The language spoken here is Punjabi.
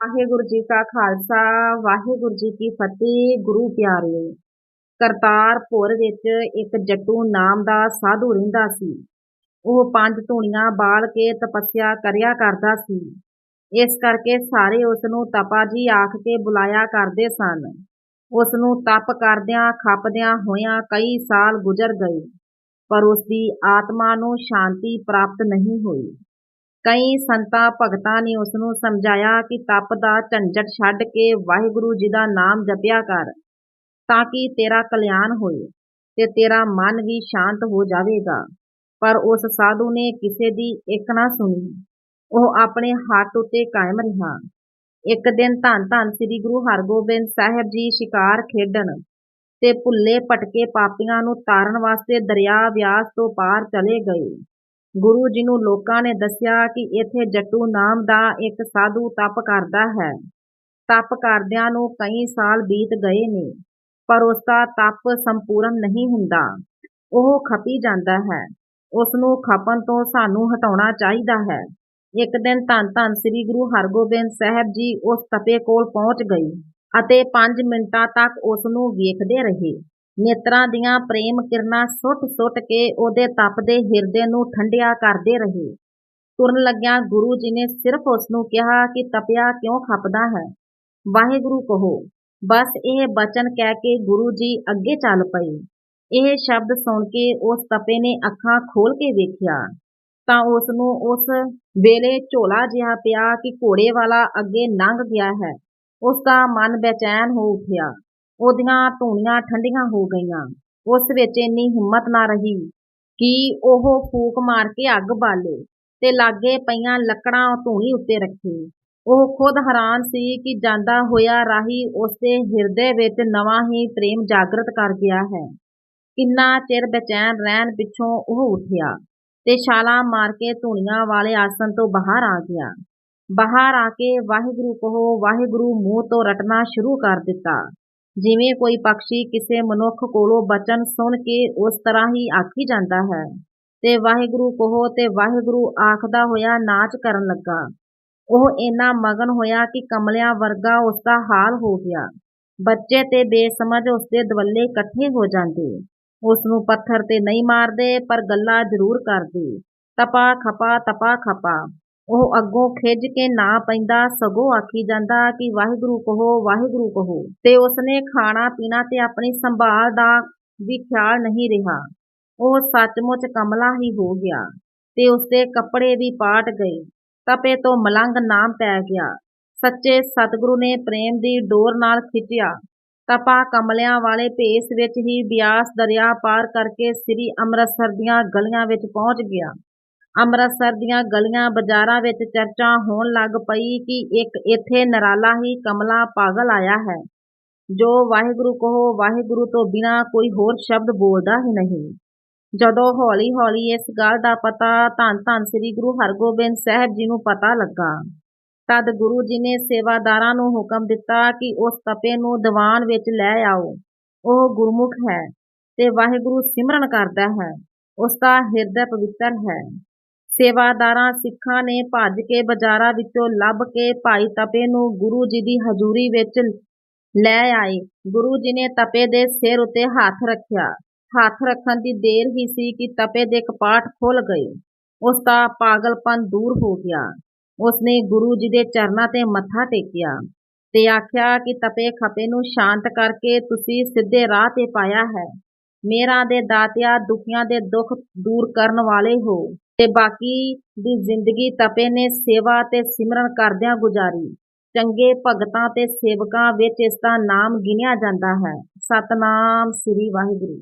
ਵਾਹਿਗੁਰੂ ਜੀ ਕਾ ਖਾਲਸਾ, ਵਾਹਿਗੁਰੂ ਜੀ ਕੀ ਫਤਿਹ, ਗੁਰੂ ਪਿਆਰਿਓ। ਕਰਤਾਰਪੁਰ ਵਿੱਚ ਇੱਕ ਜੱਟੂ ਨਾਮ ਦਾ ਸਾਧੂ ਰਹਿੰਦਾ ਸੀ। ਉਹ ਪੰਜ ਧੂਣੀਆਂ ਬਾਲ ਕੇ ਤਪੱਸਿਆ ਕਰਿਆ ਕਰਦਾ ਸੀ। ਇਸ ਕਰਕੇ ਸਾਰੇ ਉਸ ਨੂੰ ਤਪਾ ਜੀ ਆਖ ਕੇ ਬੁਲਾਇਆ ਕਰਦੇ ਸਨ। ਉਸ ਨੂੰ ਤਪ ਕਰਦਿਆਂ, ਖਪਦਿਆਂ ਹੋਇਆਂ ਕਈ ਸਾਲ ਗੁਜ਼ਰ ਗਏ, ਪਰ ਉਸ ਦੀ ਆਤਮਾ ਨੂੰ ਸ਼ਾਂਤੀ ਪ੍ਰਾਪਤ ਨਹੀਂ ਹੋਈ। ਕਈ ਸੰਤਾਂ ਭਗਤਾਂ ਨੇ ਉਸ ਨੂੰ ਸਮਝਾਇਆ ਕਿ ਤਪ ਦਾ ਝੰਜਟ ਛੱਡ ਕੇ ਵਾਹਿਗੁਰੂ ਜੀ ਦਾ ਨਾਮ ਜਪਿਆ ਕਰ, ਤਾਂ ਕਿ ਤੇਰਾ ਕਲਿਆਣ ਹੋਏ ਤੇ ਤੇਰਾ ਮਨ ਵੀ ਸ਼ਾਂਤ ਹੋ ਜਾਵੇਗਾ। ਪਰ ਉਸ ਸਾਧੂ ਨੇ ਕਿਸੇ ਦੀ ਇੱਕ ਨਾ ਸੁਣੀ। ਉਹ ਆਪਣੇ ਹੱਥ ਉੱਤੇ ਕਾਇਮ ਰਿਹਾ। ਇੱਕ ਦਿਨ ਧੰਨ ਧੰਨ ਸ੍ਰੀ ਗੁਰੂ ਹਰਗੋਬਿੰਦ ਸਾਹਿਬ ਜੀ ਸ਼ਿਕਾਰ ਖੇਡਣ ਤੇ ਭੁੱਲੇ ਭਟਕੇ ਪਾਪੀਆਂ ਨੂੰ ਤਾਰਨ ਵਾਸਤੇ ਦਰਿਆ ਵਿਆਸ ਤੋਂ ਪਾਰ ਚਲੇ ਗਏ। ਗੁਰੂ ਜੀ ਨੂੰ ਲੋਕਾਂ ਨੇ ਦੱਸਿਆ ਕਿ ਇੱਥੇ ਜੱਟੂ ਨਾਮ ਦਾ ਇੱਕ ਸਾਧੂ ਤਪ ਕਰਦਾ ਹੈ। ਤਪ ਕਰਦਿਆਂ ਨੂੰ ਕਈ ਸਾਲ ਬੀਤ ਗਏ ਨੇ, ਪਰ ਉਸ ਦਾ ਤਪ ਸੰਪੂਰਨ ਨਹੀਂ ਹੁੰਦਾ। ਉਹ ਖਪੀ ਜਾਂਦਾ ਹੈ। ਉਸ ਨੂੰ ਖਪਣ ਤੋਂ ਸਾਨੂੰ ਹਟਾਉਣਾ ਚਾਹੀਦਾ ਹੈ। ਇੱਕ ਦਿਨ ਧੰਨ ਧੰਨ ਸ੍ਰੀ ਗੁਰੂ ਹਰਗੋਬਿੰਦ ਸਾਹਿਬ ਜੀ ਉਸ ਤਪੇ ਕੋਲ ਪਹੁੰਚ ਗਏ ਅਤੇ 5 ਮਿੰਟਾਂ ਤੱਕ ਉਸ ਨੂੰ ਵੇਖਦੇ ਰਹੇ। ਨੇਤਰਾਂ ਦੀਆਂ ਪ੍ਰੇਮ ਕਿਰਨਾਂ ਸੁੱਟ-ਸੁੱਟ ਕੇ ਉਹਦੇ ਤਪਦੇ ਹਿਰਦੇ ਨੂੰ ਠੰਡਿਆ ਕਰਦੇ ਰਹੇ। ਤੁਰਨ ਲੱਗਿਆਂ ਗੁਰੂ ਜੀ ਨੇ ਸਿਰਫ ਉਸ ਨੂੰ ਕਿਹਾ ਕਿ ਤਪਿਆ ਕਿਉਂ ਖਪਦਾ ਹੈ? ਵਾਹਿਗੁਰੂ ਕਹੋ, ਬਸ ਇਹ ਬਚਨ ਕਹਿ ਕੇ ਗੁਰੂ ਜੀ ਅੱਗੇ ਚੱਲ ਪਏ। ਇਹ ਸ਼ਬਦ ਸੁਣ ਕੇ ਉਸ ਤਪੇ ਨੇ ਅੱਖਾਂ ਖੋਲ ਕੇ ਵੇਖਿਆ। ਤਾਂ ਉਸ ਨੂੰ ਉਸ ਵੇਲੇ ਝੋਲਾ ਜਿਹਾ ਪਿਆ ਕਿ ਘੋੜੇ ਵਾਲਾ ਅੱਗੇ ਲੰਘ ਗਿਆ ਹੈ। ਉਸ ਦਾ ਮਨ ਬੇਚੈਨ ਹੋ ਉੱਠਿਆ। ਉਹਦੀਆਂ ਧੂਣੀਆਂ ਠੰਡੀਆਂ ਹੋ ਗਈਆਂ। ਉਸ ਵਿੱਚ ਇੰਨੀ ਹਿੰਮਤ ਨਾ ਰਹੀ ਕਿ ਉਹ ਫੂਕ ਮਾਰ ਕੇ ਅੱਗ ਬਾਲੇ ਤੇ ਲਾਗੇ ਪਈਆਂ ਲੱਕੜਾਂ ਧੂਣੀ ਉੱਤੇ ਰੱਖੇ। ਉਹ ਖੁਦ ਹੈਰਾਨ ਸੀ ਕਿ ਜਾਂਦਾ ਹੋਇਆ ਰਾਹੀ ਉਸਦੇ ਹਿਰਦੇ ਵਿੱਚ ਨਵਾਂ ਹੀ ਪ੍ਰੇਮ ਜਾਗਰਤ ਕਰ ਗਿਆ ਹੈ। ਕਿੰਨਾ ਚਿਰ ਬੇਚੈਨ ਰਹਿਣ ਪਿੱਛੋਂ ਉਹ ਉੱਠਿਆ ਤੇ ਛਾਲਾਂ ਮਾਰ ਕੇ ਧੂਣੀਆਂ ਵਾਲੇ ਆਸਨ ਤੋਂ ਬਾਹਰ ਆ ਗਿਆ। ਬਾਹਰ ਆ ਕੇ ਵਾਹਿਗੁਰੂ ਕਹੋ, ਵਾਹਿਗੁਰੂ ਮੂੰਹ ਤੋਂ ਰਟਣਾ ਸ਼ੁਰੂ ਕਰ ਦਿੱਤਾ। ਜਿਵੇਂ ਕੋਈ ਪੰਛੀ ਕਿਸੇ ਮਨੁੱਖ ਕੋਲੋਂ ਬਚਨ ਸੁਣ ਕੇ ਉਸ ਤਰ੍ਹਾਂ ਹੀ ਆਖੀ ਜਾਂਦਾ ਹੈ। ਤੇ ਵਾਹਿਗੁਰੂ ਕਹੋ ਤੇ ਵਾਹਿਗੁਰੂ ਆਖਦਾ ਹੋਇਆ ਨਾਚ ਕਰਨ ਲੱਗਾ। ਉਹ ਇੰਨਾ ਮਗਨ ਹੋਇਆ ਕਿ ਕਮਲਿਆਂ ਵਰਗਾ ਉਸ ਦਾ ਹਾਲ ਹੋ ਗਿਆ। ਬੱਚੇ ਤੇ ਬੇਸਮਝ ਉਸ ਦੇ ਦਵੱਲੇ ਇਕੱਠੇ ਹੋ ਜਾਂਦੇ। ਉਸ ਨੂੰ ਪੱਥਰ ਤੇ ਨਹੀਂ ਮਾਰਦੇ, ਪਰ ਗੱਲਾਂ ਜ਼ਰੂਰ ਕਰਦੇ। ਤਪਾ ਖਪਾ ਤਪਾ ਖਪਾ। ਉਹ ਅੱਗੋਂ ਖਿੱਜ ਕੇ ਨਾ ਪੈਂਦਾ, ਸਗੋਂ ਆਖੀ ਜਾਂਦਾ ਕਿ ਵਾਹਿਗੁਰੂ ਕਹੋ ਵਾਹਿਗੁਰੂ ਕਹੋ। ਤੇ ਉਸਨੇ ਖਾਣਾ ਪੀਣਾ ਤੇ ਆਪਣੀ ਸੰਭਾਲ ਦਾ ਵੀ ਖਿਆਲ ਨਹੀਂ ਰਿਹਾ। ਉਹ ਸੱਚਮੁੱਚ ਕਮਲਾ ਹੀ ਹੋ ਗਿਆ ਤੇ ਉਸਦੇ ਕੱਪੜੇ ਵੀ ਪਾਟ ਗਏ। ਤਪੇ ਤੋਂ ਮਲੰਗ ਨਾਮ ਪੈ ਗਿਆ। ਸੱਚੇ ਸਤਿਗੁਰੂ ਨੇ ਪ੍ਰੇਮ ਦੀ ਡੋਰ ਨਾਲ ਖਿੱਚਿਆ। ਤਪਾ ਕਮਲਿਆਂ ਵਾਲੇ ਭੇਸ ਵਿੱਚ ਹੀ ਬਿਆਸ ਦਰਿਆ ਪਾਰ ਕਰਕੇ ਸ੍ਰੀ ਅੰਮ੍ਰਿਤਸਰ ਦੀਆਂ ਗਲੀਆਂ ਵਿੱਚ ਪਹੁੰਚ ਗਿਆ। ਅੰਮ੍ਰਿਤਸਰ ਦੀਆਂ ਗਲੀਆਂ ਬਾਜ਼ਾਰਾਂ ਵਿੱਚ ਚਰਚਾ ਹੋਣ ਲੱਗ ਪਈ ਕਿ ਇੱਕ ਇੱਥੇ ਨਰਾਲਾ ਹੀ ਕਮਲਾ ਪਾਗਲ ਆਇਆ ਹੈ। ਜੋ ਵਾਹਿਗੁਰੂ ਕਹੋ, ਵਾਹਿਗੁਰੂ ਤੋਂ ਬਿਨਾ ਕੋਈ ਹੋਰ ਸ਼ਬਦ ਬੋਲਦਾ ਹੀ ਨਹੀਂ। ਜਦੋਂ ਹੌਲੀ-ਹੌਲੀ ਇਸ ਗੱਲ ਦਾ ਪਤਾ ਧੰਨ ਧੰਨ ਸ੍ਰੀ ਗੁਰੂ ਹਰਗੋਬਿੰਦ ਸਾਹਿਬ ਜੀ ਨੂੰ ਪਤਾ ਲੱਗਾ, ਤਦ ਗੁਰੂ ਜੀ ਨੇ ਸੇਵਾਦਾਰਾਂ ਨੂੰ ਹੁਕਮ ਦਿੱਤਾ ਕਿ ਉਸ ਤਪੇ ਨੂੰ ਦੀਵਾਨ ਵਿੱਚ ਲੈ ਆਓ। ਉਹ ਗੁਰਮੁਖ ਹੈ ਤੇ ਵਾਹਿਗੁਰੂ ਸਿਮਰਨ ਕਰਦਾ ਹੈ। ਉਸ ਦਾ ਹਿਰਦਾ ਪਵਿੱਤਰ ਹੈ। ਸੇਵਾਦਾਰਾਂ, ਸਿੱਖਾਂ ਨੇ ਭੱਜ ਕੇ ਬਾਜ਼ਾਰਾਂ ਵਿੱਚੋਂ ਲੱਭ ਕੇ ਭਾਈ ਤਪੇ ਨੂੰ ਗੁਰੂ ਜੀ ਦੀ ਹਜ਼ੂਰੀ ਵਿੱਚ ਲੈ ਆਏ। ਗੁਰੂ ਜੀ ਨੇ ਤਪੇ ਦੇ ਸਿਰ ਉੱਤੇ ਹੱਥ ਰੱਖਿਆ। ਹੱਥ ਰੱਖਣ ਦੀ ਦੇਰ ਹੀ ਸੀ ਕਿ ਤਪੇ ਦੇ ਕਪਾਟ ਖੁੱਲ ਗਏ। ਉਸ ਦਾ ਪਾਗਲਪਨ ਦੂਰ ਹੋ ਗਿਆ। ਉਸਨੇ ਗੁਰੂ ਜੀ ਦੇ ਚਰਨਾਂ ਤੇ ਮੱਥਾ ਟੇਕਿਆ ਤੇ ਆਖਿਆ ਕਿ ਤਪੇ ਖਪੇ ਨੂੰ ਸ਼ਾਂਤ ਕਰਕੇ ਤੁਸੀਂ ਸਿੱਧੇ ਰਾਹ ਤੇ ਪਾਇਆ ਹੈ। ਮੇਰਾ ਦੇ ਦਾਤਿਆ ਦੁਖੀਆਂ ਦੇ ਦੁੱਖ ਦੂਰ ਕਰਨ ਵਾਲੇ ਹੋ। ਤੇ ਬਾਕੀ ਦੀ ਜ਼ਿੰਦਗੀ ਤਪੇ ਨੇ ਸੇਵਾ ਤੇ ਸਿਮਰਨ ਕਰਦਿਆਂ ਗੁਜ਼ਾਰੀ। ਚੰਗੇ ਭਗਤਾਂ ਤੇ ਸੇਵਕਾਂ ਵਿੱਚ ਇਸ ਦਾ ਨਾਮ ਗਿਣਿਆ ਜਾਂਦਾ ਹੈ। ਸਤਨਾਮ ਸ੍ਰੀ ਵਾਹਿਗੁਰੂ।